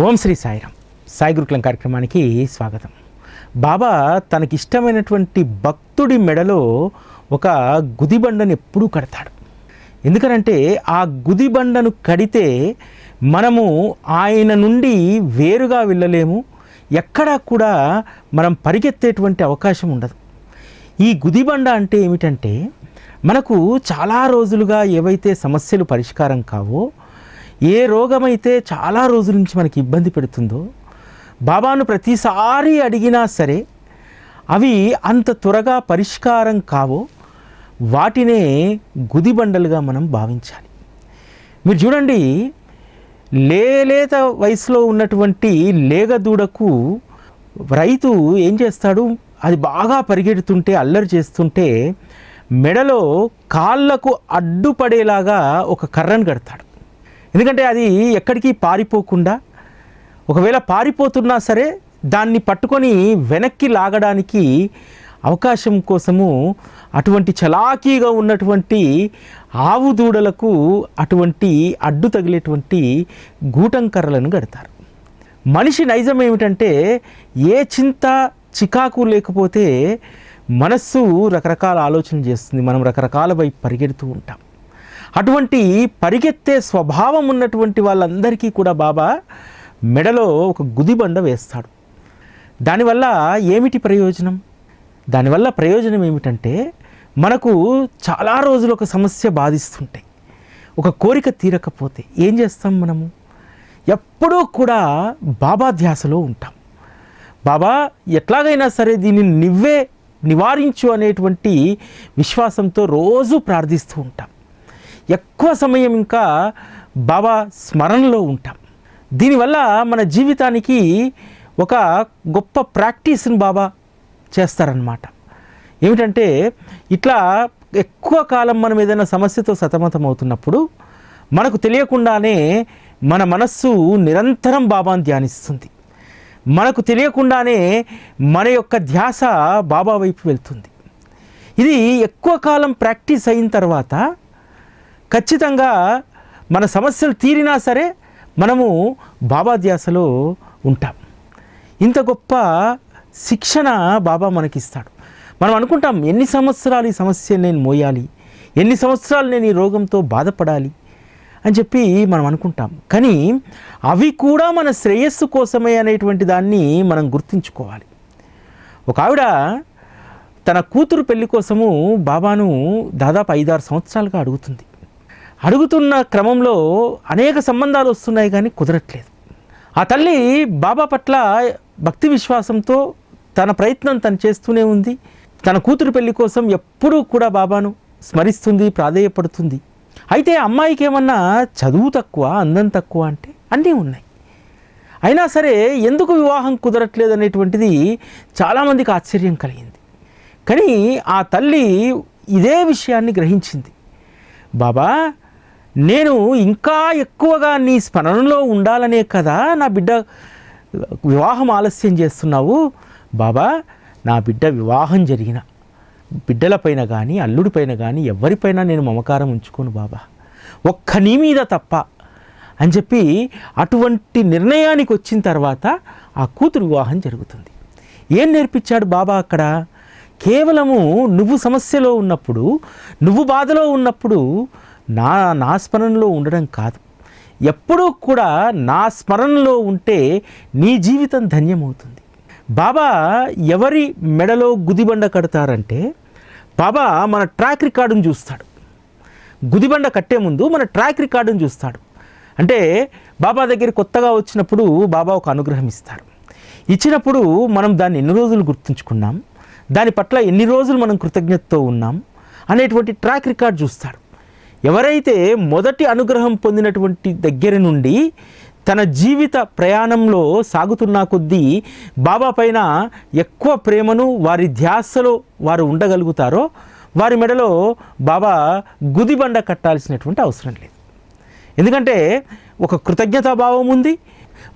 ఓం శ్రీ సాయిరామ్. సాయి గురుకులం కార్యక్రమానికి స్వాగతం. బాబా తనకిష్టమైనటువంటి భక్తుడి మెడలో ఒక గుదిబండను ఎప్పుడూ కడతాడు. ఎందుకనంటే ఆ గుదిబండను కడితే మనము ఆయన నుండి వేరుగా వెళ్ళలేము ఎక్కడా కూడా మనం పరిగెత్తేటువంటి అవకాశం ఉండదు. ఈ గుదిబండ అంటే ఏమిటంటే మనకు చాలా రోజులుగా ఏవైతే సమస్యలు పరిష్కారం కావో ఏ రోగమైతే చాలా రోజుల నుంచి మనకి ఇబ్బంది పెడుతుందో బాబాను ప్రతిసారి అడిగినా సరే అవి అంత త్వరగా పరిష్కారం కావో వాటినే గుదిబండలుగా మనం భావించాలి. మీరు చూడండి లేలేత వయసులో ఉన్నటువంటి లేగదూడకు రైతు ఏం చేస్తాడు? అది బాగా పరిగెడుతుంటే అల్లరి చేస్తుంటే మెడలో కాళ్ళకు అడ్డుపడేలాగా ఒక కర్రను కడతాడు. ఎందుకంటే అది ఎక్కడికి పారిపోకుండా ఒకవేళ పారిపోతున్నా సరే దాన్ని పట్టుకొని వెనక్కి లాగడానికి అవకాశం కోసము అటువంటి చలాకీగా ఉన్నటువంటి ఆవు దూడలకు అటువంటి అడ్డు తగిలేటువంటి గూటం కర్రలను కడతారు. మనిషి నైజం ఏమిటంటే ఏ చింత చికాకు లేకపోతే మనస్సు రకరకాల ఆలోచన చేస్తుంది. మనం రకరకాల వైపు పరిగెడుతూ ఉంటాం. అటువంటి పరిగెత్తే స్వభావం ఉన్నటువంటి వాళ్ళందరికీ కూడా బాబా మెడలో ఒక గుదిబండ వేస్తాడు. దానివల్ల ఏమిటి ప్రయోజనం? దానివల్ల ప్రయోజనం ఏమిటంటే మనకు చాలా రోజులు ఒక సమస్య బాధిస్తుంటాయి. ఒక కోరిక తీరకపోతే ఏం చేస్తాం మనము? ఎప్పుడూ కూడా బాబా ధ్యాసలో ఉంటాం. బాబా ఎట్లాగైనా సరే దీన్ని నువ్వే నివారించు అనేటువంటి విశ్వాసంతో రోజు ప్రార్థిస్తూ ఉంటాం. ఎక్కువ సమయం ఇంకా బాబా స్మరణలో ఉంటాం. దీనివల్ల మన జీవితానికి ఒక గొప్ప ప్రాక్టీస్ని బాబా చేస్తారనమాట ఏమిటంటే ఇట్లా ఎక్కువ కాలం మనం ఏదైనా సమస్యతో సతమతం అవుతున్నప్పుడు మనకు తెలియకుండానే మన మనస్సు నిరంతరం బాబాను ధ్యానిస్తుంది. మనకు తెలియకుండానే మన యొక్క ధ్యాస బాబా వైపు వెళ్తుంది. ఇది ఎక్కువ కాలం ప్రాక్టీస్ అయిన తర్వాత ఖచ్చితంగా మన సమస్యలు తీరినా సరే మనము బాబాధ్యాసలో ఉంటాం. ఇంత గొప్ప శిక్షణ బాబా మనకిస్తాడు. మనం అనుకుంటాం ఎన్ని సంవత్సరాలు ఈ సమస్య నేను మోయాలి? ఎన్ని సంవత్సరాలు నేను ఈ రోగంతో బాధపడాలి? అని చెప్పి మనం అనుకుంటాం. కానీ అవి కూడా మన శ్రేయస్సు కోసమే అనేటువంటి దాన్ని మనం గుర్తుంచుకోవాలి. ఒక ఆవిడ తన కూతురు పెళ్ళి కోసము బాబాను దాదాపు ఐదారు సంవత్సరాలుగా అడుగుతుంది. అడుగుతున్న క్రమంలో అనేక సంబంధాలు వస్తున్నాయి కానీ కుదరట్లేదు. ఆ తల్లి బాబా పట్ల భక్తి విశ్వాసంతో తన ప్రయత్నం తను చేస్తూనే ఉంది. తన కూతురు పెళ్ళి కోసం ఎప్పుడూ కూడా బాబాను స్మరిస్తుంది ప్రాధేయపడుతుంది. అయితే అమ్మాయికి ఏమన్నా చదువు తక్కువ అందం తక్కువ అంటే అన్నీ ఉన్నాయి. అయినా సరే ఎందుకు వివాహం కుదరట్లేదు అనేటువంటిది చాలామందికి ఆశ్చర్యం కలిగింది. కానీ ఆ తల్లి ఇదే విషయాన్ని గ్రహించింది. బాబా నేను ఇంకా ఎక్కువగా నీ స్మరణలో ఉండాలనే కదా నా బిడ్డ వివాహం ఆలస్యం చేస్తున్నావు. బాబా నా బిడ్డ వివాహం జరిగిన బిడ్డలపైన కానీ అల్లుడిపైన కానీ ఎవరిపైన నేను మమకారం ఉంచుకోను బాబా. ఒక్క నీ మీద తప్ప. అని చెప్పి అటువంటి నిర్ణయానికి వచ్చిన తర్వాత ఆ కూతురు వివాహం జరుగుతుంది. ఏం నేర్పించాడు బాబా అక్కడ? కేవలము నువ్వు సమస్యలో ఉన్నప్పుడు నువ్వు బాధలో ఉన్నప్పుడు నా నా స్మరణలో ఉండడం కాదు. ఎప్పుడూ కూడా నా స్మరణలో ఉంటే నీ జీవితం ధన్యమవుతుంది. బాబా ఎవరి మెడలో గుదిబండ కడతారంటే బాబా మన ట్రాక్ రికార్డును చూస్తాడు. గుదిబండ కట్టే ముందు మన ట్రాక్ రికార్డును చూస్తాడు. అంటే బాబా దగ్గర కొత్తగా వచ్చినప్పుడు బాబా ఒక అనుగ్రహం ఇస్తారు. ఇచ్చినప్పుడు మనం దాన్ని ఎన్ని రోజులు గుర్తుంచుకున్నాం? దాని పట్ల ఎన్ని రోజులు మనం కృతజ్ఞతతో ఉన్నాం? అనేటువంటి ట్రాక్ రికార్డ్ చూస్తాడు. ఎవరైతే మొదటి అనుగ్రహం పొందినటువంటి దగ్గర నుండి తన జీవిత ప్రయాణంలో సాగుతున్న కొద్దీ బాబా పైన ఎక్కువ ప్రేమను వారి ధ్యాసలో వారు ఉండగలుగుతారో వారి మెడలో బాబా గుదిబండ కట్టాల్సినటువంటి అవసరం లేదు. ఎందుకంటే ఒక కృతజ్ఞతాభావం ఉంది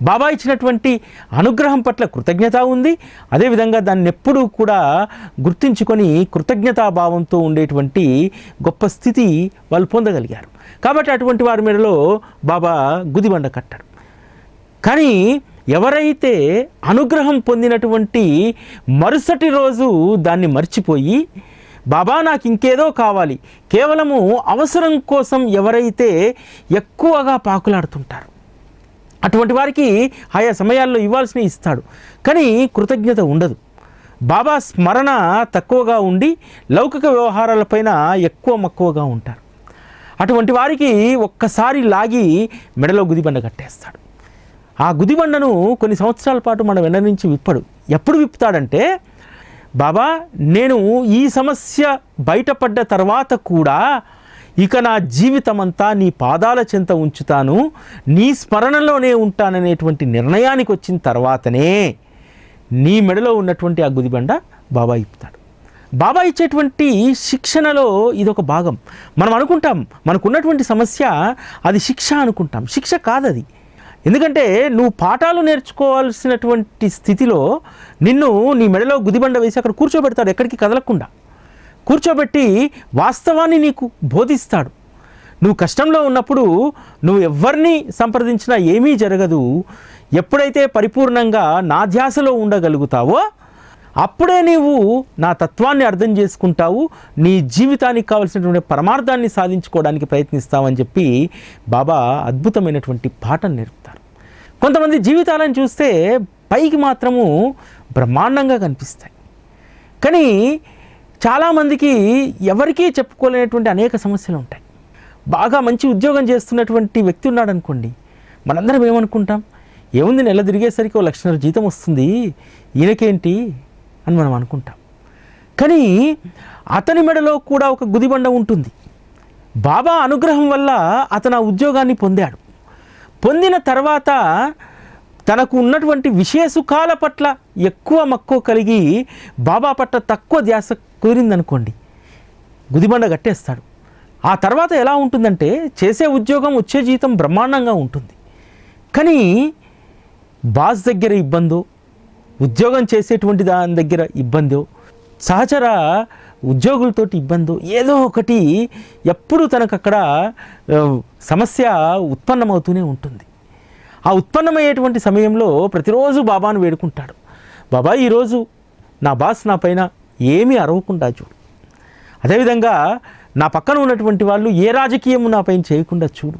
బాబా ఇచ్చినటువంటి అనుగ్రహం పట్ల కృతజ్ఞత ఉంది. అదేవిధంగా దాన్ని ఎప్పుడూ కూడా గుర్తించుకొని కృతజ్ఞతాభావంతో ఉండేటువంటి గొప్ప స్థితి వాళ్ళు పొందగలిగారు. కాబట్టి అటువంటి వారి మెడలో బాబా గుదిబండ కట్టాడు. కానీ ఎవరైతే అనుగ్రహం పొందినటువంటి మరుసటి రోజు దాన్ని మర్చిపోయి బాబా నాకు ఇంకేదో కావాలి. కేవలము అవసరం కోసం ఎవరైతే ఎక్కువగా పాకులాడుతుంటారు అటువంటి వారికి ఆయా సమయాల్లో ఇవ్వాల్సిన ఇస్తాడు. కానీ కృతజ్ఞత ఉండదు. బాబా స్మరణ తక్కువగా ఉండి లౌకిక వ్యవహారాలపైన ఎక్కువ మక్కువగా ఉంటారు. అటువంటి వారికి ఒక్కసారి లాగి మెడలో గుదిబండ కట్టేస్తాడు. ఆ గుదిబండను కొన్ని సంవత్సరాల పాటు మన వెంట నుంచి విప్పడు. ఎప్పుడు విప్పుతాడంటే బాబా నేను ఈ సమస్య బయటపడ్డ తర్వాత కూడా ఇక నా జీవితమంతా నీ పాదాల చెంత ఉంచుతాను నీ స్మరణలోనే ఉంటాననేటువంటి నిర్ణయానికి వచ్చిన తర్వాతనే నీ మెడలో ఉన్నటువంటి ఆ గుదిబండ బాబా ఇప్పుతాడు. బాబా ఇచ్చేటువంటి శిక్షణలో ఇదొక భాగం. మనం అనుకుంటాం మనకున్నటువంటి సమస్య అది శిక్ష అనుకుంటాం. శిక్ష కాదది. ఎందుకంటే నువ్వు పాఠాలు నేర్చుకోవాల్సినటువంటి స్థితిలో నిన్ను నీ మెడలో గుదిబండ వేసి అక్కడ కూర్చోబెడతాడు ఎక్కడికి కదలకుండా. కూర్చోబెట్టి వాస్తవాన్ని నీకు బోధిస్తాడు. నువ్వు కష్టంలో ఉన్నప్పుడు నువ్వు ఎవరిని సంప్రదించినా ఏమీ జరగదు. ఎప్పుడైతే పరిపూర్ణంగా నా ధ్యాసలో ఉండగలుగుతావో అప్పుడే నీవు నా తత్వాన్ని అర్థం చేసుకుంటావు. నీ జీవితానికి కావలసినటువంటి పరమార్థాన్ని సాధించుకోవడానికి ప్రయత్నిస్తావని చెప్పి బాబా అద్భుతమైనటువంటి పాఠం నేర్పుతారు. కొంతమంది జీవితాలను చూస్తే పైకి మాత్రము బ్రహ్మాండంగా కనిపిస్తాయి. కానీ చాలామందికి ఎవరికీ చెప్పుకోలేనటువంటి అనేక సమస్యలు ఉంటాయి. బాగా మంచి ఉద్యోగం చేస్తున్నటువంటి వ్యక్తి ఉన్నాడు అనుకోండి మనందరం ఏమనుకుంటాం? ఏముంది నెల తిరిగేసరికి ఓ లక్షన్నర జీతం వస్తుంది ఈయనకేంటి అని మనం అనుకుంటాం. కానీ అతని మెడలో కూడా ఒక గుదిబండ ఉంటుంది. బాబా అనుగ్రహం వల్ల అతను ఆ ఉద్యోగాన్ని పొందాడు. పొందిన తర్వాత తనకు ఉన్నటువంటి విషయ సుఖాల పట్ల ఎక్కువ మక్కువ కలిగి బాబా పట్ల తక్కువ ధ్యాస కుదిరిందనుకోండి. గుదిబండ కట్టేస్తాడు. ఆ తర్వాత ఎలా ఉంటుందంటే చేసే ఉద్యోగం వచ్చే జీతం బ్రహ్మాండంగా ఉంటుంది. కానీ బాస్ దగ్గర ఇబ్బందో ఉద్యోగం చేసేటువంటి దాని దగ్గర ఇబ్బందో సహచర ఉద్యోగులతోటి ఇబ్బందో ఏదో ఒకటి ఎప్పుడు తనకు అక్కడ సమస్య ఉత్పన్నమవుతూనే ఉంటుంది. ఆ ఉత్పన్నమయ్యేటువంటి సమయంలో ప్రతిరోజు బాబాను వేడుకుంటాడు. బాబా ఈరోజు నా బాస్ నా పైన ఏమీ అరవకుండా చూడు. అదేవిధంగా నా పక్కన ఉన్నటువంటి వాళ్ళు ఏ రాజకీయము నా పైన చేయకుండా చూడు.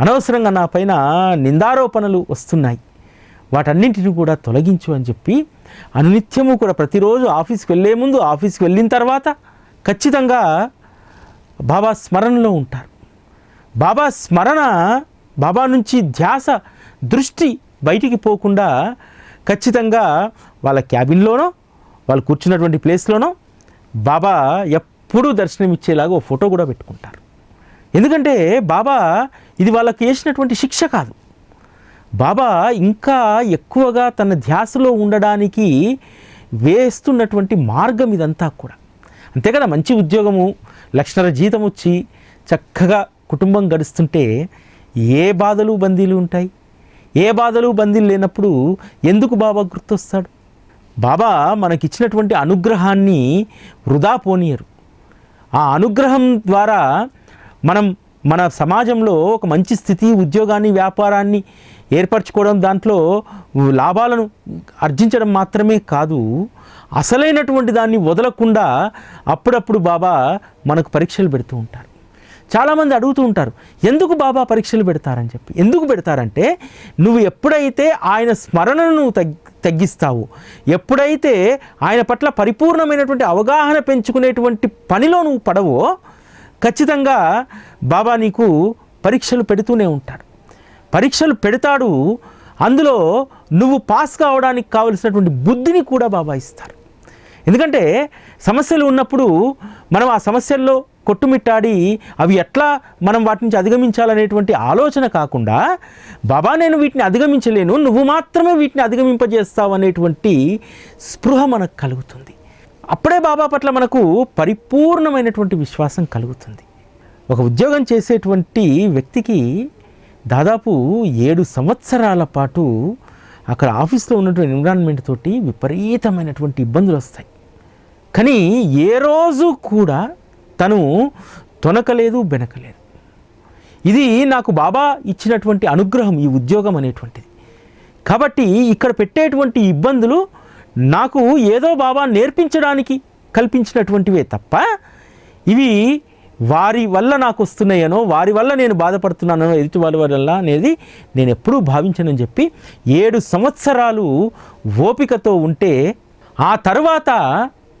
అనవసరంగా నా పైన నిందారోపణలు వస్తున్నాయి. వాటన్నింటిని కూడా తొలగించు అని చెప్పి అనునిత్యము కూడా ప్రతిరోజు ఆఫీస్కి వెళ్ళే ముందు ఆఫీస్కి వెళ్ళిన తర్వాత ఖచ్చితంగా బాబా స్మరణలో ఉంటారు. బాబా స్మరణ బాబా నుంచి ధ్యాస దృష్టి బయటికి పోకుండా ఖచ్చితంగా వాళ్ళ క్యాబిన్లోనో వాళ్ళు కూర్చున్నటువంటి ప్లేస్లోనో బాబా ఎప్పుడూ దర్శనమిచ్చేలాగా ఓ ఫోటో కూడా పెట్టుకుంటారు. ఎందుకంటే బాబా ఇది వాళ్ళకి వేసినటువంటి శిక్ష కాదు. బాబా ఇంకా ఎక్కువగా తన ధ్యాసలో ఉండడానికి వేస్తున్నటువంటి మార్గం ఇదంతా కూడా. అంతే కదా మంచి ఉద్యోగము లక్షణర జీతం వచ్చి చక్కగా కుటుంబం గడుస్తుంటే ఏ బాధలు బందీలు ఉంటాయి? ఏ బాధలు బందీలు లేనప్పుడు ఎందుకు బాబా గుర్తొస్తాడు? బాబా మనకిచ్చినటువంటి అనుగ్రహాన్ని వృధా పోనీయరు. ఆ అనుగ్రహం ద్వారా మనం మన సమాజంలో ఒక మంచి స్థితి ఉద్యోగాన్ని వ్యాపారాన్ని ఏర్పరచుకోవడం దాంట్లో లాభాలను ఆర్జించడం మాత్రమే కాదు అసలైనటువంటి దాన్ని వదలకుండా అప్పుడప్పుడు బాబా మనకు పరీక్షలు పెడుతూ ఉంటారు. చాలామంది అడుగుతూ ఉంటారు ఎందుకు బాబా పరీక్షలు పెడతారని చెప్పి? ఎందుకు పెడతారంటే నువ్వు ఎప్పుడైతే ఆయన స్మరణను నువ్వు తగ్గిస్తావు. ఎప్పుడైతే ఆయన పట్ల పరిపూర్ణమైనటువంటి అవగాహన పెంచుకునేటువంటి పనిలో నువ్వు పడవో ఖచ్చితంగా బాబా నీకు పరీక్షలు పెడుతూనే ఉంటాడు. పరీక్షలు పెడతాడు అందులో నువ్వు పాస్ కావడానికి కావలసినటువంటి బుద్ధిని కూడా బాబా ఇస్తారు. ఎందుకంటే సమస్యలు ఉన్నప్పుడు మనం ఆ సమస్యల్లో కొట్టుమిట్టాడి అవి ఎట్లా మనం వాటి నుంచి అధిగమించాలనేటువంటి ఆలోచన కాకుండా బాబా నేను వీటిని అధిగమించలేను నువ్వు మాత్రమే వీటిని అధిగమింపజేస్తావు అనేటువంటి స్పృహ మనకు కలుగుతుంది. అప్పుడే బాబా పట్ల మనకు పరిపూర్ణమైనటువంటి విశ్వాసం కలుగుతుంది. ఒక ఉద్యోగం చేసేటువంటి వ్యక్తికి దాదాపు ఏడు సంవత్సరాల పాటు అక్కడ ఆఫీస్లో ఉన్నటువంటి ఎన్విరాన్మెంట్ తోటి విపరీతమైనటువంటి ఇబ్బందులు వస్తాయి కానీ ఏ రోజు కూడా తను తొనకలేదు బెనకలేదు. ఇది నాకు బాబా ఇచ్చినటువంటి అనుగ్రహం ఈ ఉద్యోగం అనేటువంటిది. కాబట్టి ఇక్కడ పెట్టేటువంటి ఇబ్బందులు నాకు ఏదో బాబా నేర్పించడానికి కల్పించినటువంటివే తప్ప ఇవి వారి వల్ల నాకు వస్తున్నాయనో వారి వల్ల నేను బాధపడుతున్నానో ఎదుటి వారి వల్ల అనేది నేను ఎప్పుడూ భావించనని చెప్పి ఏడు సంవత్సరాలు ఓపికతో ఉంటే ఆ తర్వాత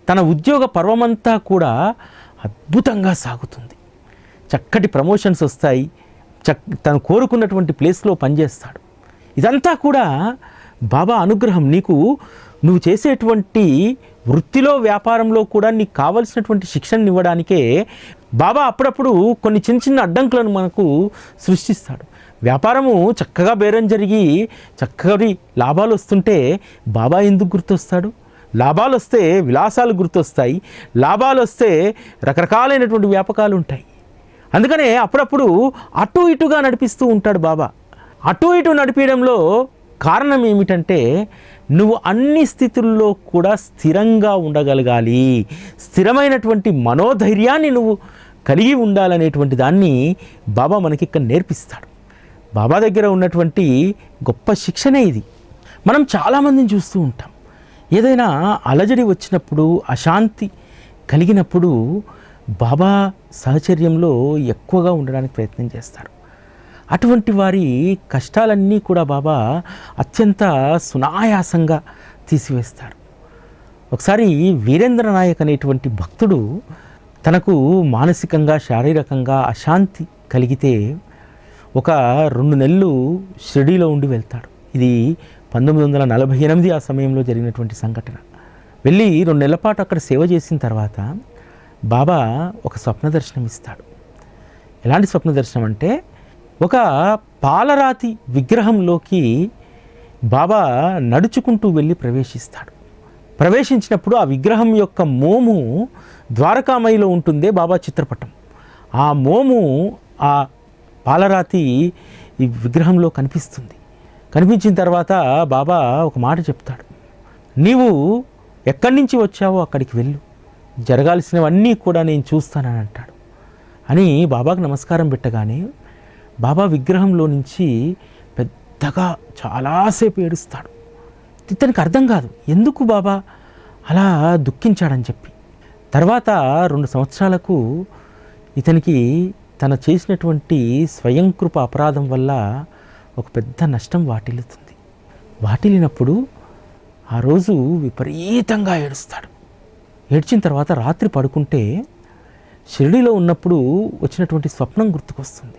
తన ఉద్యోగ పర్వమంతా కూడా అద్భుతంగా సాగుతుంది. చక్కటి ప్రమోషన్స్ వస్తాయి. చక్ తను కోరుకున్నటువంటి ప్లేస్లో పనిచేస్తాడు. ఇదంతా కూడా బాబా అనుగ్రహం. నీకు నువ్వు చేసేటువంటి వృత్తిలో వ్యాపారంలో కూడా నీకు కావలసినటువంటి శిక్షణ ఇవ్వడానికే బాబా అప్పుడప్పుడు కొన్ని చిన్న చిన్న అడ్డంకులను మనకు సృష్టిస్తాడు. వ్యాపారము చక్కగా బేరం జరిగి చక్కగా లాభాలు వస్తుంటే బాబా ఎందుకు గుర్తొస్తాడు? లాభాలు వస్తే విలాసాలు గుర్తొస్తాయి లాభాలు వస్తే రకరకాలైనటువంటి వ్యాపకాలు ఉంటాయి అందుకనే అప్పుడప్పుడు అటు ఇటుగా నడిపిస్తూ ఉంటాడు బాబా. అటు ఇటు నడిపించడంలో కారణం ఏమిటంటే నువ్వు అన్ని స్థితుల్లో కూడా స్థిరంగా ఉండగలగాలి. స్థిరమైనటువంటి మనోధైర్యాన్ని నువ్వు కలిగి ఉండాలనేటువంటి దాన్ని బాబా మనకి ఇక్కడ నేర్పిస్తాడు. బాబా దగ్గర ఉన్నటువంటి గొప్ప శిక్షణే ఇది. మనం చాలామందిని చూస్తూ ఉంటాం. ఏదైనా అలజడి వచ్చినప్పుడు అశాంతి కలిగినప్పుడు బాబా సహచర్యంలో ఎక్కువగా ఉండడానికి ప్రయత్నం చేస్తారు. అటువంటి వారి కష్టాలన్నీ కూడా బాబా అత్యంత సునాయాసంగా తీసివేస్తారు. ఒకసారి వీరేంద్ర నాయక్ అనేటువంటి భక్తుడు తనకు మానసికంగా శారీరకంగా అశాంతి కలిగితే ఒక రెండు నెలలు షిరిడీలో ఉండి వెళ్తాడు. ఇది పంతొమ్మిది వందల నలభై ఎనిమిది ఆ సమయంలో జరిగినటువంటి సంఘటన. వెళ్ళి రెండు నెలల పాటు అక్కడ సేవ చేసిన తర్వాత బాబా ఒక స్వప్న దర్శనం ఇస్తాడు. ఎలాంటి స్వప్న దర్శనం అంటే ఒక పాలరాతి విగ్రహంలోకి బాబా నడుచుకుంటూ వెళ్ళి ప్రవేశిస్తాడు. ప్రవేశించినప్పుడు ఆ విగ్రహం యొక్క మోము ద్వారకామయిలో ఉంటుందే బాబా చిత్రపటం. ఆ మోము ఆ పాలరాతి ఈ విగ్రహంలో కనిపిస్తుంది. కనిపించిన తర్వాత బాబా ఒక మాట చెప్తాడు. నీవు ఎక్కడి నుంచి వచ్చావో అక్కడికి వెళ్ళు. జరగాల్సినవన్నీ కూడా నేను చూస్తానని అంటాడు. అని బాబాకు నమస్కారం పెట్టగానే బాబా విగ్రహంలో నుంచి పెద్దగా చాలాసేపు ఏడుస్తాడు. ఇతనికి అర్థం కాదు. ఎందుకు బాబా? అలా దుఃఖించాడని చెప్పి. తర్వాత రెండు సంవత్సరాలకు ఇతనికి తన చేసినటువంటి స్వయంకృప అపరాధం వల్ల ఒక పెద్ద నష్టం వాటిల్లుతుంది. వాటిల్లినప్పుడు ఆ రోజు విపరీతంగా ఏడుస్తాడు. ఏడ్చిన తర్వాత రాత్రి పడుకుంటే షిరిడిలో ఉన్నప్పుడు వచ్చినటువంటి స్వప్నం గుర్తుకొస్తుంది.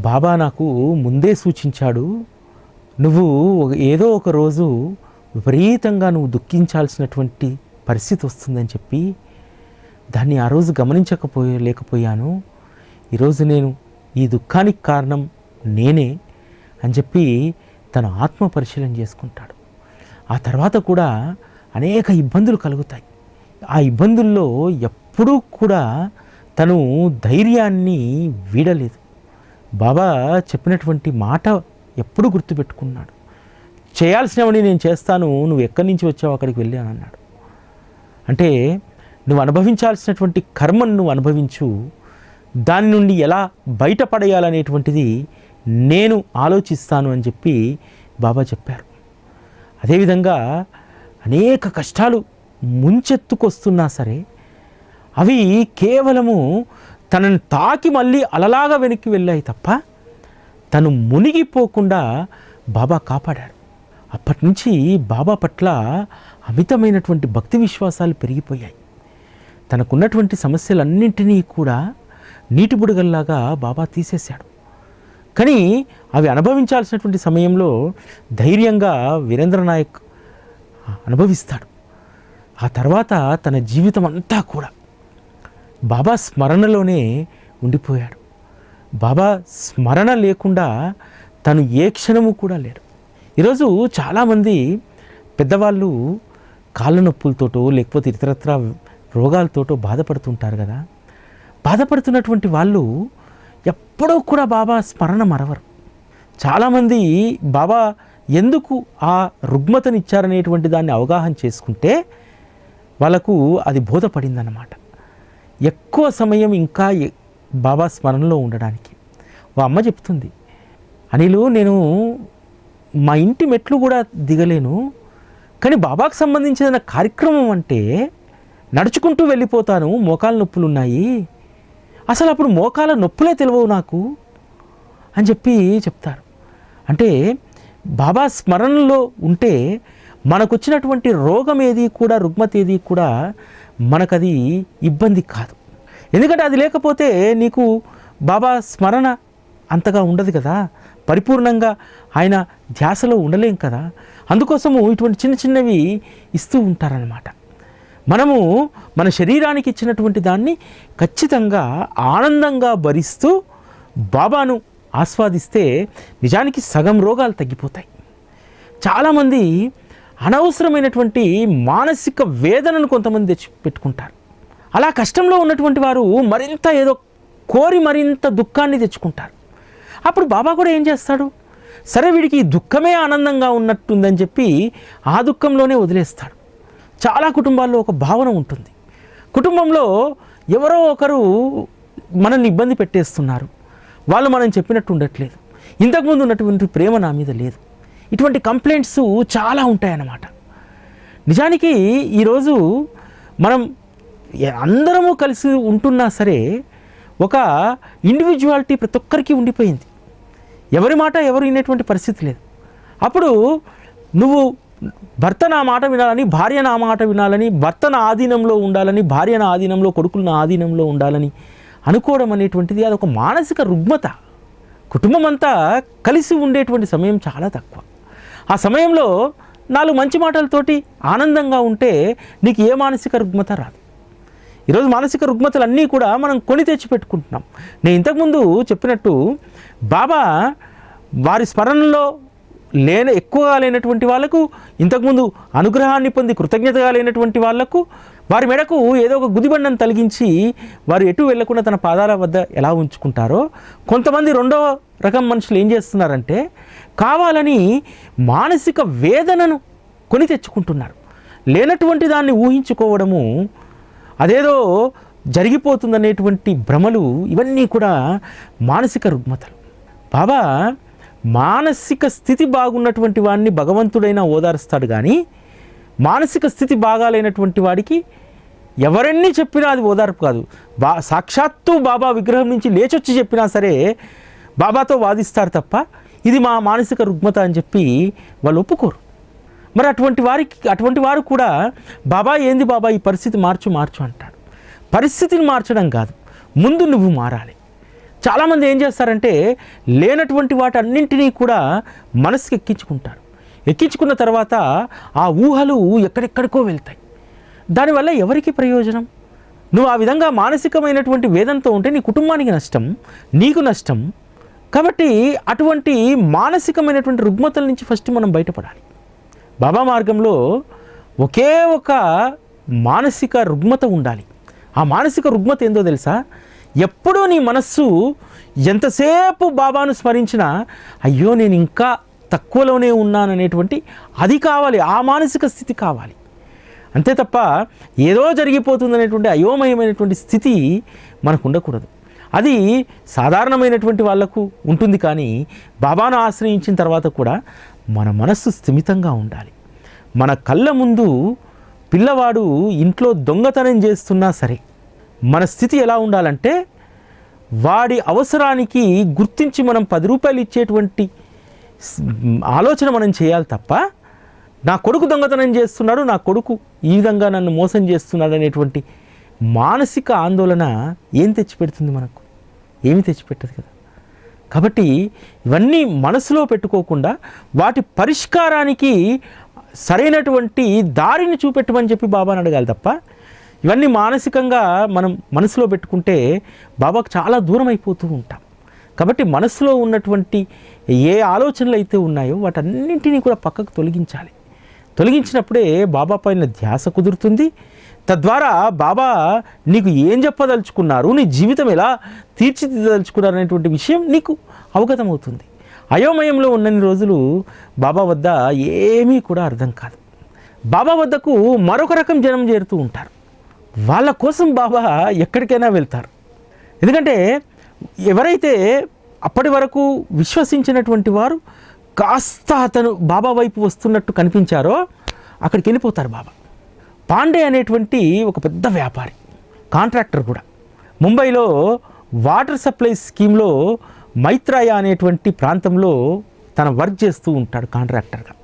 బాబా నాకు ముందే సూచించాడు నువ్వు ఏదో ఒక రోజు విపరీతంగా నువ్వు దుఃఖించాల్సినటువంటి పరిస్థితి వస్తుందని చెప్పి దాన్ని ఆ రోజు గమనించకపోయే లేకపోయాను. ఈరోజు నేను ఈ దుఃఖానికి కారణం నేనే. అని చెప్పి తను ఆత్మ పరిశీలన చేసుకుంటాడు. ఆ తర్వాత కూడా అనేక ఇబ్బందులు కలుగుతాయి. ఆ ఇబ్బందుల్లో ఎప్పుడూ కూడా తను ధైర్యాన్ని వీడలేదు. బాబా చెప్పినటువంటి మాట ఎప్పుడు గుర్తుపెట్టుకున్నాడు. చేయాల్సినవని నేను చేస్తాను నువ్వు ఎక్కడి నుంచి వచ్చావు అక్కడికి వెళ్ళాను అన్నాడు. అంటే నువ్వు అనుభవించాల్సినటువంటి కర్మను నువ్వు అనుభవించు దాని నుండి ఎలా బయటపడేయాలనేటువంటిది నేను ఆలోచిస్తాను అని చెప్పి బాబా చెప్పారు. అదేవిధంగా అనేక కష్టాలు ముంచెత్తుకొస్తున్నా సరే అవి కేవలము తనని తాకి మళ్ళీ అలలాగా వెనక్కి వెళ్ళాయి తప్ప తను మునిగిపోకుండా బాబా కాపాడాడు అప్పటి నుంచి బాబా పట్ల అమితమైనటువంటి భక్తి విశ్వాసాలు పెరిగిపోయాయి. తనకున్నటువంటి సమస్యలన్నింటినీ కూడా నీటి బుడగల్లాగా బాబా తీసేశాడు. కానీ అవి అనుభవించాల్సినటువంటి సమయంలో ధైర్యంగా వీరేంద్ర నాయక్ అనుభవిస్తాడు. ఆ తర్వాత తన జీవితం అంతా కూడా బాబా స్మరణలోనే ఉండిపోయాడు. బాబా స్మరణ లేకుండా తను ఏ క్షణము కూడా లేడు. ఈరోజు చాలామంది పెద్దవాళ్ళు కాళ్ళ నొప్పులతోటో లేకపోతే ఇతరత్ర రోగాలతోటో బాధపడుతుంటారు కదా. బాధపడుతున్నటువంటి వాళ్ళు ఎప్పుడూ కూడా బాబా స్మరణ మరవరు. చాలామంది బాబా ఎందుకు ఆ రుగ్మతనిచ్చారనేటువంటి దాన్ని అవగాహన చేసుకుంటే వాళ్ళకు అది బోధపడిందన్నమాట. ఎక్కువ సమయం ఇంకా ఎ- బాబా స్మరణలో ఉండడానికి. ఓ అమ్మ చెప్తుంది అనిలు నేను మా ఇంటి మెట్లు కూడా దిగలేను కానీ బాబాకు సంబంధించిన కార్యక్రమం అంటే నడుచుకుంటూ వెళ్ళిపోతాను మోకాలు నొప్పులు ఉన్నాయి అసలు అప్పుడు మోకాల నొప్పులే తెలియవు నాకు అని చెప్పి చెప్తారు. అంటే బాబా స్మరణలో ఉంటే మనకు వచ్చినటువంటి రోగం ఏది కూడా రుగ్మత ఏది కూడా మనకది ఇబ్బంది కాదు. ఎందుకంటే అది లేకపోతే నీకు బాబా స్మరణ అంతగా ఉండదు కదా. పరిపూర్ణంగా ఆయన ధ్యాసలో ఉండలేం కదా. అందుకోసము ఇటువంటి చిన్న చిన్నవి ఇస్తూ ఉంటారనమాట మనము మన శరీరానికి ఇచ్చినటువంటి దాన్ని ఖచ్చితంగా ఆనందంగా భరిస్తూ బాబాను ఆస్వాదిస్తే నిజానికి సగం రోగాలు తగ్గిపోతాయి. చాలామంది అనవసరమైనటువంటి మానసిక వేదనను కొంతమంది తెచ్చి పెట్టుకుంటారు. అలా కష్టంలో ఉన్నటువంటి వారు మరింత ఏదో కోరి మరింత దుఃఖాన్ని తెచ్చుకుంటారు. అప్పుడు బాబా కూడా ఏం చేస్తాడు? సరే వీడికి ఈ దుఃఖమే ఆనందంగా ఉన్నట్టుందని చెప్పి ఆ దుఃఖంలోనే వదిలేస్తాడు. చాలా కుటుంబాల్లో ఒక భావన ఉంటుంది. కుటుంబంలో ఎవరో ఒకరు మనల్ని ఇబ్బంది పెట్టేస్తున్నారు. వాళ్ళు మనం చెప్పినట్టు ఉండట్లేదు. ఇంతకుముందు ఉన్నటువంటి ప్రేమ నా మీద లేదు. ఇటువంటి కంప్లైంట్స్ చాలా ఉంటాయన్నమాట. నిజానికి ఈరోజు మనం అందరము కలిసి ఉంటున్నా సరే ఒక ఇండివిజువాలిటీ ప్రతి ఒక్కరికి ఉండిపోయింది. ఎవరి మాట ఎవరు వినేటువంటి పరిస్థితి లేదు. అప్పుడు నువ్వు భర్త నా మాట వినాలని భార్య నా మాట వినాలని భర్త నా ఆధీనంలో ఉండాలని భార్య నా ఆధీనంలో కొడుకులు నా ఆధీనంలో ఉండాలని అనుకోవడం అనేటువంటిది అదొక మానసిక రుగ్మత. కుటుంబం అంతా కలిసి ఉండేటువంటి సమయం చాలా తక్కువ. ఆ సమయంలో నాలుగు మంచి మాటలతోటి ఆనందంగా ఉంటే నీకు ఏ మానసిక రుగ్మత రాదు. ఈరోజు మానసిక రుగ్మతలు అన్నీ కూడా మనం కొని తెచ్చి పెట్టుకుంటున్నాం నేను ఇంతకుముందు చెప్పినట్టు బాబా వారి స్మరణలో లేన ఎక్కువగా లేనటువంటి వాళ్ళకు ఇంతకుముందు అనుగ్రహాన్ని పొంది కృతజ్ఞతగా లేనటువంటి వాళ్ళకు వారి మెడకు ఏదో ఒక గుదిబండను తొలగించి వారు ఎటు వెళ్ళకుండా తన పాదాల వద్ద ఎలా ఉంచుకుంటారో కొంతమంది రెండవ రకం మనుషులు ఏం చేస్తున్నారంటే కావాలని మానసిక వేదనను కొని తెచ్చుకుంటున్నారు. లేనటువంటి దాన్ని ఊహించుకోవడము అదేదో జరిగిపోతుందనేటువంటి భ్రమలు ఇవన్నీ కూడా మానసిక రుగ్మతలు. బాబా మానసిక స్థితి బాగున్నటువంటి వాడిని భగవంతుడైన ఓదారుస్తాడు కానీ మానసిక స్థితి బాగాలేనటువంటి వాడికి ఎవరన్నీ చెప్పినా అది ఓదార్పు కాదు. బా సాక్షాత్తు బాబా విగ్రహం నుంచి లేచొచ్చి చెప్పినా సరే బాబాతో వాదిస్తారు తప్ప ఇది మా మానసిక రుగ్మత అని చెప్పి వాళ్ళు ఒప్పుకోరు. మరి అటువంటి వారికి అటువంటి వారు కూడా బాబా ఏంది బాబా ఈ పరిస్థితి మార్చు మార్చు అంటాడు. పరిస్థితిని మార్చడం కాదు. ముందు నువ్వు మారాలి. చాలామంది ఏం చేస్తారంటే లేనటువంటి వాటన్నింటినీ కూడా మనసుకి ఎక్కించుకుంటారు. ఎక్కించుకున్న తర్వాత ఆ ఊహలు ఎక్కడెక్కడికో వెళ్తాయి. దానివల్ల ఎవరికి ప్రయోజనం? నువ్వు ఆ విధంగా మానసికమైనటువంటి వేదంతో ఉంటే నీ కుటుంబానికి నష్టం నీకు నష్టం. కాబట్టి అటువంటి మానసికమైనటువంటి రుగ్మతల నుంచి ఫస్ట్ మనం బయటపడాలి. బాబా మార్గంలో ఒకే ఒక మానసిక రుగ్మత ఉండాలి. ఆ మానసిక రుగ్మత ఏందో తెలుసా? ఎప్పుడూ నీ మనస్సు ఎంతసేపు బాబాను స్మరించినా అయ్యో నేను ఇంకా తక్కువలోనే ఉన్నాననేటువంటి అది కావాలి ఆ మానసిక స్థితి కావాలి. అంతే తప్ప ఏదో జరిగిపోతుందనేటువంటి అయోమయమైనటువంటి స్థితి మనకు ఉండకూడదు అది సాధారణమైనటువంటి వాళ్ళకు ఉంటుంది కానీ బాబాను ఆశ్రయించిన తర్వాత కూడా మన మనస్సు స్థిమితంగా ఉండాలి. మన కళ్ళ ముందు పిల్లవాడు ఇంట్లో దొంగతనం చేస్తున్నా సరే మన స్థితి ఎలా ఉండాలంటే వాడి అవసరానికి గుర్తించి మనం పది రూపాయలు ఇచ్చేటువంటి ఆలోచన మనం చేయాలి తప్ప నా కొడుకు దొంగతనం చేస్తున్నాడు నా కొడుకు ఈ విధంగా నన్ను మోసం చేస్తున్నాడు అనేటువంటి మానసిక ఆందోళన ఏం తెచ్చిపెడుతుంది మనకు? ఏమి తెచ్చిపెట్టదు కదా. కాబట్టి ఇవన్నీ మనసులో పెట్టుకోకుండా వాటి పరిష్కారానికి సరైనటువంటి దారిని చూపెట్టమని చెప్పి బాబాని అడగాలి తప్ప ఇవన్నీ మానసికంగా మనం మనసులో పెట్టుకుంటే బాబాకు చాలా దూరం అయిపోతూ ఉంటాం. కాబట్టి మనసులో ఉన్నటువంటి ఏ ఆలోచనలు అయితే ఉన్నాయో వాటన్నింటినీ కూడా పక్కకు తొలగించాలి. తొలగించినప్పుడే బాబా పైన ధ్యాస కుదురుతుంది. తద్వారా బాబా నీకు ఏం చెప్పదలుచుకున్నారు? నీ జీవితం ఎలా తీర్చిదిద్దదలుచుకున్నారు అనేటువంటి విషయం నీకు అవగతమవుతుంది. అయోమయంలో ఉన్నన్ని రోజులు బాబా వద్ద ఏమీ కూడా అర్థం కాదు. బాబా వద్దకు మరొక రకం జనం చేరుతూ ఉంటారు. వాళ్ళ కోసం బాబా ఎక్కడికైనా వెళ్తారు. ఎందుకంటే ఎవరైతే అప్పటి వరకు విశ్వసించినటువంటి వారు కాస్త అతను బాబా వైపు వస్తున్నట్టు కనిపించారో అక్కడికి వెళ్ళిపోతారు బాబా. పాండే అనేటువంటి ఒక పెద్ద వ్యాపారి కాంట్రాక్టర్ కూడా. ముంబైలో వాటర్ సప్లై స్కీమ్లో మైత్రాయ అనేటువంటి ప్రాంతంలో తన వర్క్ చేస్తూ ఉంటాడు కాంట్రాక్టర్గా.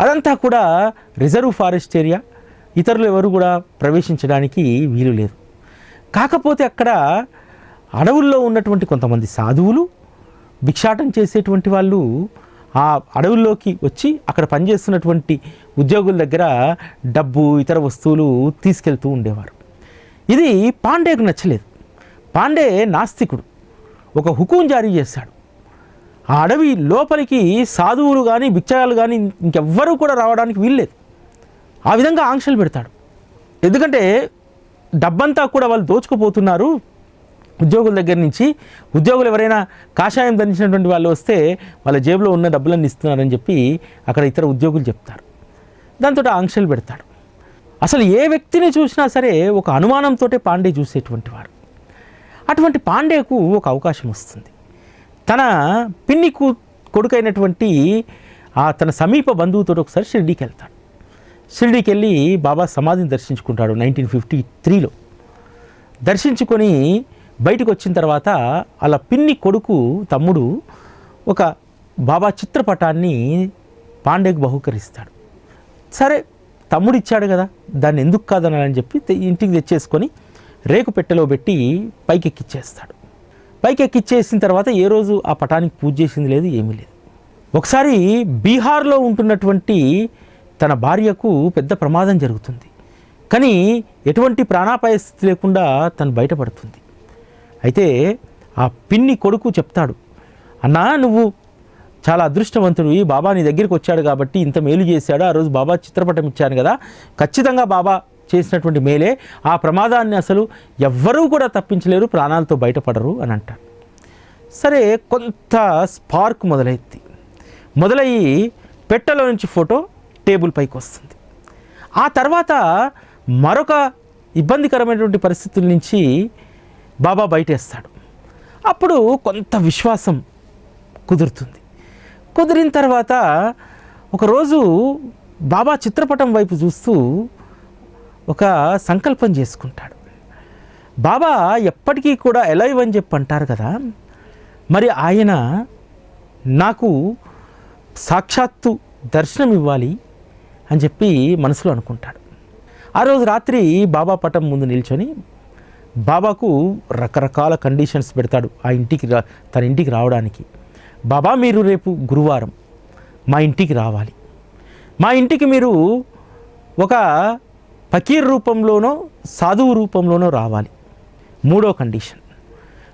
అదంతా కూడా రిజర్వ్ ఫారెస్ట్ ఏరియా ఇతరులు ఎవరు కూడా ప్రవేశించడానికి వీలు లేదు. కాకపోతే అక్కడ అడవుల్లో ఉన్నటువంటి కొంతమంది సాధువులు భిక్షాటం చేసేటువంటి వాళ్ళు ఆ అడవుల్లోకి వచ్చి అక్కడ పనిచేస్తున్నటువంటి ఉద్యోగుల దగ్గర డబ్బు ఇతర వస్తువులు తీసుకెళ్తూ ఉండేవారు. ఇది పాండేకు నచ్చలేదు. పాండే నాస్తికుడు. ఒక హుకుం జారీ చేశాడు. ఆ అడవి లోపలికి సాధువులు కానీ భిక్షగాలు కానీ ఇంకెవ్వరూ కూడా రావడానికి వీల్లేదు. ఆ విధంగా ఆంక్షలు పెడతాడు. ఎందుకంటే డబ్బంతా కూడా వాళ్ళు దోచుకుపోతున్నారు. ఉద్యోగుల దగ్గర నుంచి ఉద్యోగులు ఎవరైనా కాషాయం ధరించినటువంటి వాళ్ళు వస్తే వాళ్ళ జేబులో ఉన్న డబ్బులన్నీ ఇస్తున్నారని చెప్పి అక్కడ ఇతర ఉద్యోగులు చెప్తారు. దాంతో ఆంక్షలు పెడతాడు. అసలు ఏ వ్యక్తిని చూసినా సరే ఒక అనుమానంతో పాండే చూసేటువంటి వాడు. అటువంటి పాండేకు ఒక అవకాశం వస్తుంది. తన పిన్ని కొడుకైనటువంటి ఆ తన సమీప బంధువుతో ఒకసారి షిర్డీకి వెళ్తాడు. షిర్డీకి వెళ్ళి బాబా సమాధిని దర్శించుకుంటాడు నైన్టీన్ ఫిఫ్టీ త్రీలో. దర్శించుకొని బయటకు వచ్చిన తర్వాత అలా పిన్ని కొడుకు తమ్ముడు ఒక బాబా చిత్రపటాన్ని పాండేకు బహుకరిస్తాడు. సరే తమ్ముడు ఇచ్చాడు కదా దాన్ని ఎందుకు కాదనాలని చెప్పి ఇంటికి తెచ్చేసుకొని రేకు పెట్టెలో పెట్టి పైకి ఎక్కిచ్చేస్తాడు పైకి ఎక్కిచ్చేసిన తర్వాత ఏ రోజు ఆ పటానికి పూజ చేసింది లేదు ఏమీ లేదు. ఒకసారి బీహార్లో ఉంటున్నటువంటి తన భార్యకు పెద్ద ప్రమాదం జరుగుతుంది. కానీ ఎటువంటి ప్రాణాపాయ స్థితి లేకుండా తను బయటపడుతుంది. అయితే ఆ పిన్ని కొడుకు చెప్తాడు అన్నా నువ్వు చాలా అదృష్టవంతుడు. ఈ బాబా నీ దగ్గరికి వచ్చాడు కాబట్టి ఇంత మేలు చేశాడు. ఆ రోజు బాబా చిత్రపటం ఇచ్చాను కదా. ఖచ్చితంగా బాబా చేసినటువంటి మేలే. ఆ ప్రమాదాన్ని అసలు ఎవ్వరూ కూడా తప్పించలేరు. ప్రాణాలతో బయటపడరు అని అంటాడు. సరే కొంత స్పార్క్ మొదలైంది. మొదలయ్యి పెట్టెలో నుంచి ఫోటో టేబుల్ పైకి వస్తుంది. ఆ తర్వాత మరొక ఇబ్బందికరమైనటువంటి పరిస్థితుల నుంచి బాబా బయటేస్తాడు. అప్పుడు కొంత విశ్వాసం కుదురుతుంది. కుదిరిన తర్వాత ఒకరోజు బాబా చిత్రపటం వైపు చూస్తూ ఒక సంకల్పం చేసుకుంటాడు. బాబా ఎప్పటికీ కూడా ఎలైవ్ అని చెప్పి అంటారు కదా మరి ఆయన నాకు సాక్షాత్తు దర్శనం ఇవ్వాలి అని చెప్పి మనసులో అనుకుంటాడు. ఆ రోజు రాత్రి బాబా పటం ముందు నిల్చొని బాబాకు రకరకాల కండిషన్స్ పెడతాడు ఆ ఇంటికి రా తన ఇంటికి రావడానికి. బాబా మీరు రేపు గురువారం మా ఇంటికి రావాలి. మా ఇంటికి మీరు ఒక ఫకీర్ రూపంలోనో సాధువు రూపంలోనో రావాలి. మూడో కండిషన్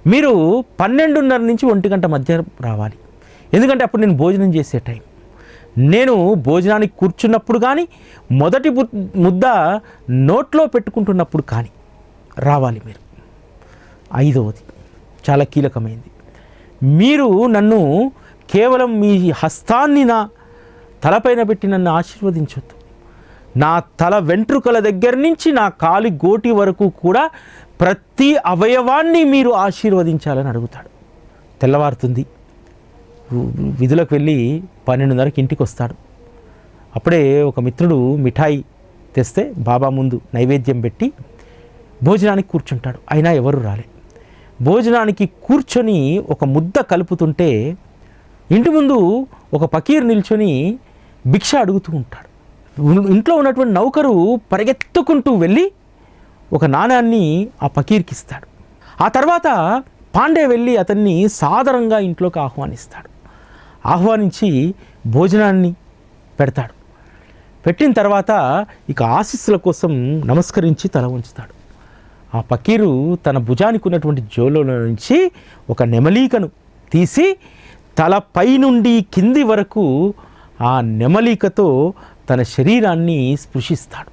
మీరు పన్నెండున్నర నుంచి ఒంటి గంట మధ్య రావాలి. ఎందుకంటే అప్పుడు నేను భోజనం చేసే టైం. నేను భోజనానికి కూర్చున్నప్పుడు కానీ మొదటి ముద్ద నోట్లో పెట్టుకుంటున్నప్పుడు కానీ రావాలి మీరు. ఐదవది చాలా కీలకమైంది. మీరు నన్ను కేవలం మీ హస్తాన్ని నా తలపైన పెట్టి నన్ను ఆశీర్వదించొద్దు. నా తల వెంట్రుకల దగ్గర నుంచి నా కాలి గోటి వరకు కూడా ప్రతి అవయవాన్ని మీరు ఆశీర్వదించాలని అడుగుతాడు. తెల్లవారుతుంది. విధులకు వెళ్ళి పన్నెండున్నరకి ఇంటికి వస్తాడు. అప్పుడే ఒక మిత్రుడు మిఠాయి తెస్తే బాబా ముందు నైవేద్యం పెట్టి భోజనానికి కూర్చుంటాడు. అయినా ఎవరు రాలే భోజనానికి కూర్చొని ఒక ముద్ద కలుపుతుంటే ఇంటి ముందు ఒక పకీర్ నిల్చొని భిక్ష అడుగుతూ ఉంటాడు. ఇంట్లో ఉన్నటువంటి నౌకరు పరిగెత్తుకుంటూ వెళ్ళి ఒక నాణాన్ని ఆ పకీర్కి ఇస్తాడు ఆ తర్వాత పాండే వెళ్ళి అతన్ని సాదరంగా ఇంట్లోకి ఆహ్వానిస్తాడు. ఆహ్వానించి భోజనాన్ని పెడతాడు. పెట్టిన తర్వాత ఇక ఆశీస్సుల కోసం నమస్కరించి తల ఉంచుతాడు ఆ పకీరు తన భుజానికి ఉన్నటువంటి జోలో నుంచి ఒక నెమలీకను తీసి తలపై నుండి కింది వరకు ఆ నెమలికతో తన శరీరాన్ని స్పృశిస్తాడు.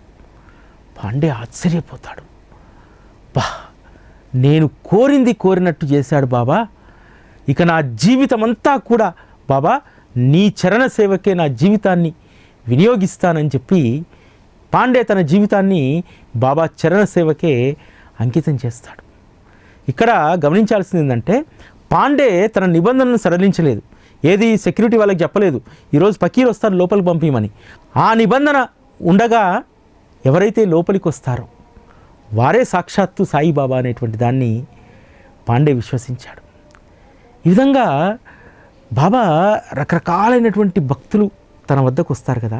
పాండే ఆశ్చర్యపోతాడు. బా నేను కోరింది కోరినట్టు చేశాడు బాబా. ఇక నా జీవితం అంతా కూడా బాబా నీ చరణ సేవకే నా జీవితాన్ని వినియోగిస్తానని చెప్పి పాండే తన జీవితాన్ని బాబా చరణ సేవకే అంకితం చేస్తాడు. ఇక్కడ గమనించాల్సింది ఏంటంటే పాండే తన నిబంధనలను సడలించలేదు. ఏది సెక్యూరిటీ వాళ్ళకి చెప్పలేదు. ఈరోజు పకీర్ వస్తారు లోపలికి పంపించమని ఆ నిబంధన ఉండగా ఎవరైతే లోపలికి వస్తారో వారే సాక్షాత్తు సాయిబాబా అనేటువంటి దాన్ని పాండే విశ్వసించాడు. ఈ విధంగా బాబా రకరకాలైనటువంటి భక్తులు తన వద్దకు వస్తారు కదా.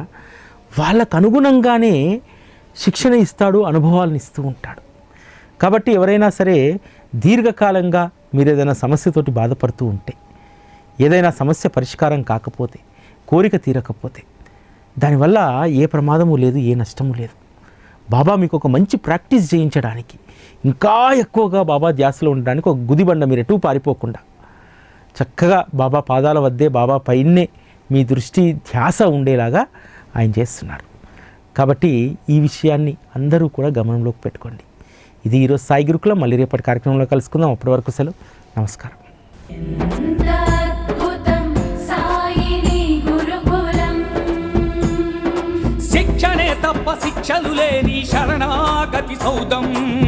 వాళ్ళకు అనుగుణంగానే శిక్షణ ఇస్తాడు అనుభవాలను ఇస్తూ ఉంటాడు. కాబట్టి ఎవరైనా సరే దీర్ఘకాలంగా మీరు ఏదైనా సమస్యతోటి బాధపడుతూ ఉంటే ఏదైనా సమస్య పరిష్కారం కాకపోతే కోరిక తీరకపోతే దానివల్ల ఏ ప్రమాదము లేదు ఏ నష్టము లేదు. బాబా మీకు ఒక మంచి ప్రాక్టీస్ చేయించడానికి ఇంకా ఎక్కువగా బాబా ధ్యాసలో ఉండడానికి ఒక గుదిబండ మీరు ఎటు పారిపోకుండా చక్కగా బాబా పాదాల వద్దే బాబా పైనే మీ దృష్టి ధ్యాస ఉండేలాగా ఆయన చేస్తున్నారు. కాబట్టి ఈ విషయాన్ని అందరూ కూడా గమనంలోకి పెట్టుకోండి. ఇది ఈరోజు సాయి గురుకులం మళ్ళీ రేపటి కార్యక్రమంలో కలుసుకుందాం. అప్పటి వరకు సెలవు. నమస్కారం. శిక్షణే తప్ప శిక్షలు లేని శరణాగతి సౌదం.